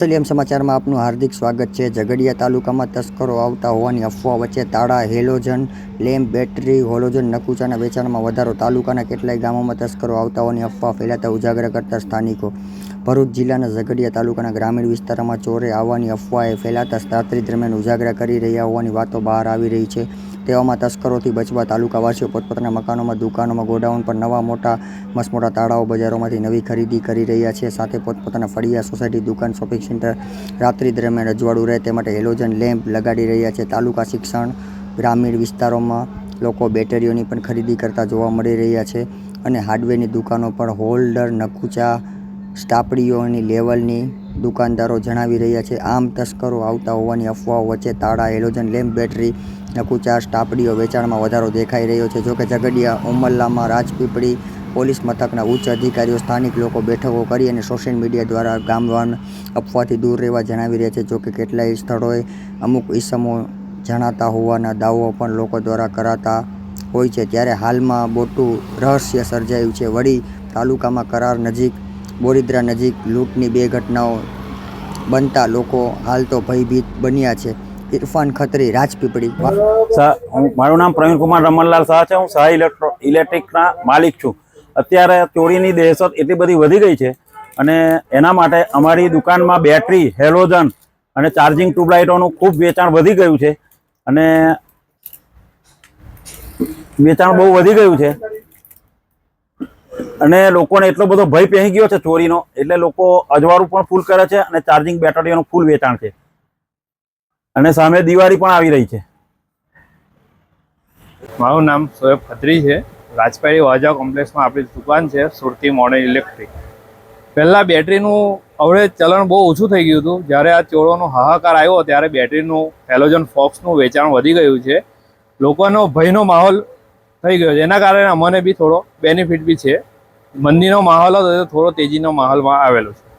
સલિયમ સમાચારમાં આપનું હાર્દિક સ્વાગત છે. ઝઘડિયા તાલુકામાં તસ્કરો આવતા હોવાની અફવા વચ્ચે તાળા, હેલોજન, લેમ્પ, બેટરી, હોલોજન, નકુચાના વેચાણમાં વધારો, તાલુકાના કેટલાય ગામોમાં તસ્કરો આવતા હોવાની અફવા ફેલાતા ઉજાગર કરતા સ્થાનિકો. ભરૂચ જિલ્લાના ઝઘડિયા તાલુકાના ગ્રામીણ વિસ્તારોમાં ચોરે આવવાની અફવાએ ફેલાતા રાત્રિ દરમિયાન ઉજાગરા કરી રહ્યા હોવાની વાતો બહાર આવી રહી છે. તેવામાં તસ્કરોથી બચવા તાલુકાવાસીઓ પોતપોતાના મકાનોમાં, દુકાનોમાં, ગોડાઉન પર નવા મોટા, મસમોટા તાળાઓ બજારોમાંથી નવી ખરીદી કરી રહ્યા છે. સાથે પોતપોતાના ફળિયા સોસાયટી, દુકાન, શોપિંગ સેન્ટર રાત્રિ દરમિયાન અજવાળું રહે તે માટે હેલોજન લેમ્પ લગાડી રહ્યા છે. તાલુકા શિક્ષણ, ગ્રામીણ વિસ્તારોમાં લોકો બેટરીઓની પણ ખરીદી કરતા જોવા મળી રહ્યા છે અને હાર્ડવેરની દુકાનો પર હોલ્ડર, નકુચા સ્ટાપડીઓની લેવલની દુકાનદારો જણાવી રહ્યા છે, આમ તસ્કરો આવતા હોવાની અફવાઓ વચ્ચે તાળા, હેલોજન, લેમ્પ બેટરી નકુચાર સ્ટાપડીઓ વેચાણમાં વધારો દેખાઈ રહ્યો છે. જોકે ઝઘડિયા ઉમલ્લામાં રાજપીપળી પોલીસ મથકના ઉચ્ચ અધિકારીઓ, સ્થાનિક લોકો બેઠકો કરી અને સોશિયલ મીડિયા દ્વારા ગામવાન અફવાથી દૂર રહેવા જણાવી રહ્યા છે. જોકે કેટલાય સ્થળોએ અમુક ઈસમો જણાતા હોવાના દાવો પણ લોકો દ્વારા કરાતા હોય છે. ત્યારે હાલમાં મોટું રહસ્ય સર્જાયું છે. વળી તાલુકામાં કરાર નજીક બોરિદ્રા નજીક લૂંટની બે ઘટનાઓ બનતા લોકો હાલ તો ભયભીત બન્યા છે. ઇરફાન ખત્રી, રાજપીપળી. મારું નામ પ્રવીણકુમાર રમણલાલ શાહ છે. હું શાહ ઇલેક્ટ્રો, ઇલેક્ટ્રિકના માલિક છું. અત્યારે ચોરીની દહેશત એટલી બધી વધી ગઈ છે અને એના માટે અમારી દુકાનમાં બેટરી, હેલોજન અને ચાર્જિંગ ટ્યુબલાઇટોનું ખૂબ વેચાણ વધી ગયું છે. અને વેચાણ બહુ વધી ગયું છે. અને લોકોને એટલો બધો ભય પહેરી ગયો છે ચોરીનો, એટલે લોકો અજવાળું પણ ફૂલ કરે છે અને ચાર્જિંગ બેટરીઓનું ફૂલ વેચાણ છે. અને સામે દિવાળી પણ આવી રહી છે. મારું નામ સોએબ ખત્રી છે. રાજપાડી વાજા કોમ્પ્લેક્સમાં આપણી દુકાન છે, સુરતી મોડર્ન ઇલેક્ટ્રિક. પહેલાં બેટરીનું હવે ચલણ બહુ ઓછું થઈ ગયું હતું. જ્યારે આ ચોરોનો હાહાકાર આવ્યો, ત્યારે બેટરીનું હેલોજન ફોક્સનું વેચાણ વધી ગયું છે. લોકોનો ભયનો માહોલ થઈ ગયો છે. એના કારણે અમને બી થોડો બેનિફિટ બી છે. મંદીનો માહોલ હતો થોડો તેજીનો માહોલમાં આવેલો છે.